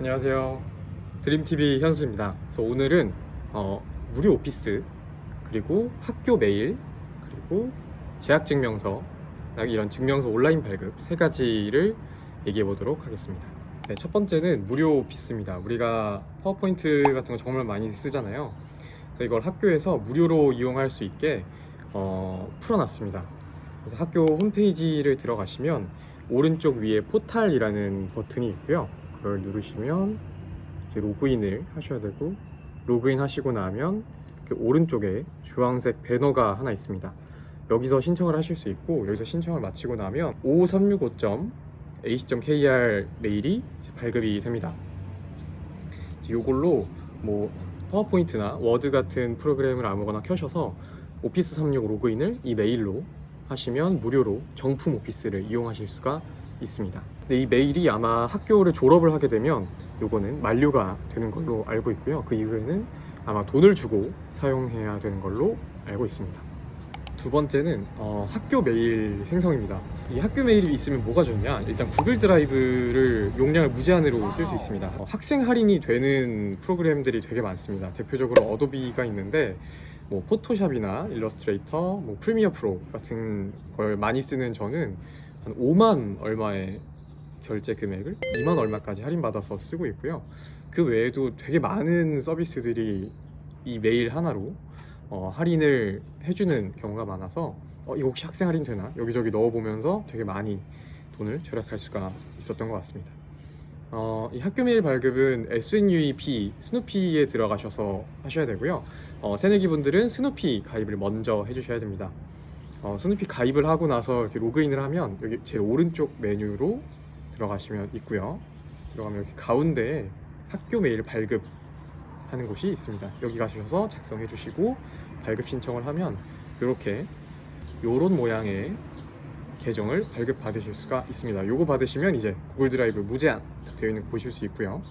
안녕하세요. 드림TV 현수입니다. 그래서 오늘은 어, 무료 오피스, 그리고 학교 메일, 그리고 재학증명서, 이런 증명서 온라인 발급 세 가지를 얘기해 보도록 하겠습니다. 네, 첫 번째는 무료 오피스입니다. 우리가 파워포인트 같은 거 정말 많이 쓰잖아요. 그래서 이걸 학교에서 무료로 이용할 수 있게 어, 풀어놨습니다. 그래서 학교 홈페이지를 들어가시면 오른쪽 위에 포탈이라는 버튼이 있고요. 그걸 누르시면 이제 로그인을 하셔야 되고 로그인 하시고 나면 그 오른쪽에 주황색 배너가 하나 있습니다. 여기서 신청을 하실 수 있고 여기서 신청을 마치고 나면 5365.ac.kr 메일이 발급이 됩니다. 이제 요걸로 뭐 파워포인트나 워드 같은 프로그램을 아무거나 켜셔서 오피스 36 로그인을 이 메일로 하시면 무료로 정품 오피스를 이용하실 수가 있습니다. 근데 이 메일이 아마 학교를 졸업을 하게 되면 요거는 만료가 되는 걸로 알고 있고요. 그 이후에는 아마 돈을 주고 사용해야 되는 걸로 알고 있습니다. 두 번째는 어, 학교 메일 생성입니다. 이 학교 메일이 있으면 뭐가 좋냐? 일단 구글 드라이브를 용량을 무제한으로 쓸 수 있습니다. 어, 학생 할인이 되는 프로그램들이 되게 많습니다. 대표적으로 어도비가 있는데 뭐 포토샵이나 일러스트레이터, 뭐 프리미어 프로 같은 걸 많이 쓰는 저는 한 5만 얼마의 결제 금액을 2만 얼마까지 할인받아서 쓰고 있고요. 그 외에도 되게 많은 서비스들이 이 메일 하나로 어, 할인을 해주는 경우가 많아서 어, 이거 혹시 학생 할인 되나 여기저기 넣어보면서 되게 많이 돈을 절약할 수가 있었던 것 같습니다. 어, 이 학교 메일 발급은 SNUEP 스누피에 들어가셔서 하셔야 되고요. 어, 새내기 분들은 스누피 가입을 먼저 해주셔야 됩니다. 어, 스누피 가입을 하고 나서 이렇게 로그인을 하면 여기 제일 오른쪽 메뉴로 들어가시면 있고요. 들어가면 여기 가운데에 학교 메일 발급 하는 곳이 있습니다. 여기 가셔서 작성해 주시고 발급 신청을 하면 이렇게 요런 모양의 계정을 발급 받으실 수가 있습니다. 요거 받으시면 이제 구글 드라이브 무제한 딱 되어 있는 거 보실 수 있고요.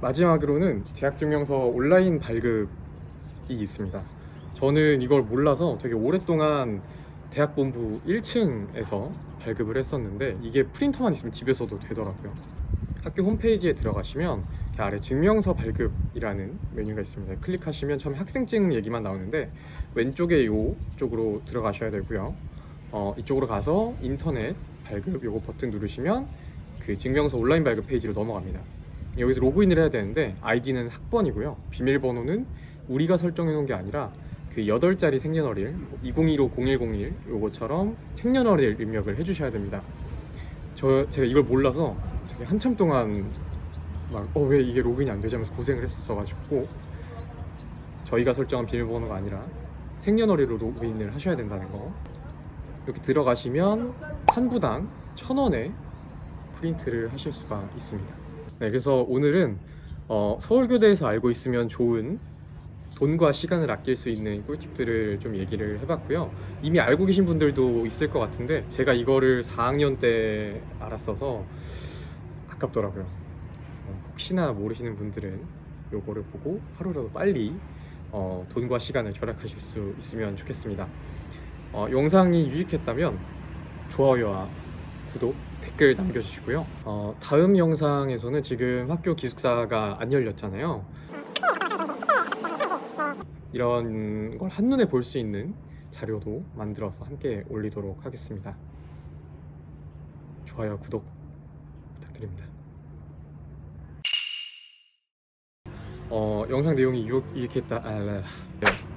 마지막으로는 재학증명서 온라인 발급이 있습니다. 저는 이걸 몰라서 되게 오랫동안 대학 본부 1층에서 발급을 했었는데 이게 프린터만 있으면 집에서도 되더라고요. 학교 홈페이지에 들어가시면 아래 증명서 발급이라는 메뉴가 있습니다. 클릭하시면 처음 학생증 얘기만 나오는데 왼쪽에 요 쪽으로 들어가셔야 되고요. 어, 이쪽으로 가서 인터넷 발급 요거 버튼 누르시면 그 증명서 온라인 발급 페이지로 넘어갑니다. 여기서 로그인을 해야 되는데 아이디는 학번이고요. 비밀번호는 우리가 설정해 놓은 게 아니라 그 8자리 생년월일 2015-0101 요거처럼 생년월일 입력을 해주셔야 됩니다. 저 제가 이걸 몰라서 한참 동안 막 어 왜 이게 로그인이 안 되지 하면서 고생을 했었어가지고 저희가 설정한 비밀번호가 아니라 생년월일로 로그인을 하셔야 된다는 거 이렇게 들어가시면 한 부당 천 원에 프린트를 하실 수가 있습니다. 네, 그래서 오늘은 어, 서울교대에서 알고 있으면 좋은 돈과 시간을 아낄 수 있는 꿀팁들을 좀 얘기를 해봤고요. 이미 알고 계신 분들도 있을 것 같은데 제가 이거를 4학년 때 알았어서 아깝더라고요. 혹시나 모르시는 분들은 요거를 보고 하루라도 빨리 어, 돈과 시간을 절약하실 수 있으면 좋겠습니다. 어, 영상이 유익했다면 좋아요와 구독, 댓글 남겨주시고요. 어, 다음 영상에서는 지금 학교 기숙사가 안 열렸잖아요. 이런 걸 한눈에 볼 수 있는 자료도 만들어서 함께 올리도록 하겠습니다. 좋아요, 구독 부탁드립니다. 어, 영상 내용이 유익, 유익했다. 아, 아, 네.